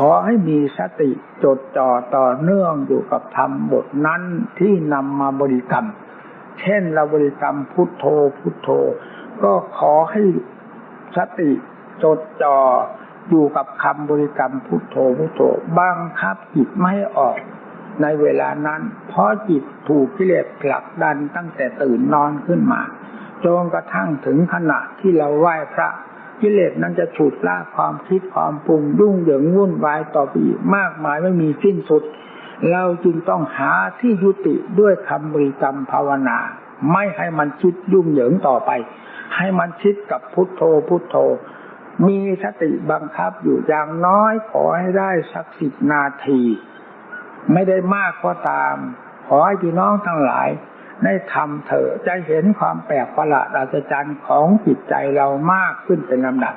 ขอให้มีสติจดจ่อต่อเนื่องอยู่กับธรรมบทนั้นที่นำมาบริกรรม เช่นเราบริกรรมพุทโธพุทโธ ก็ขอให้สติจดจ่ออยู่กับคำบริกรรมพุทโธพุทโธบังคับจิตไม่ออกในเวลานั้น เพราะจิตถูกกิเลสผลักดันตั้งแต่ตื่นนอนขึ้นมาจนกระทั่งถึงขณะที่เราไหว้พระ กิเลสนั้นจะฉุดลากความคิดความปรุงยุ่งเหยิงวุ่นวายต่อไปอีกมากมายไม่มีสิ้นสุด เราจึงต้องหาที่ยุติด้วยคำบริกรรมภาวนา ไม่ให้มันคิดยุ่งเหยิงต่อไป ให้มันคิดกับพุทโธพุทโธ มีสติบังคับอยู่อย่างน้อยขอให้ได้สักสิบนาที ไม่ได้มากก็ตาม ขอให้พี่น้องทั้งหลาย ได้ทำเถอะจะเห็นความแปลกประหลาดอัศจรรย์ของจิตใจเรามากขึ้นเป็นลำดับ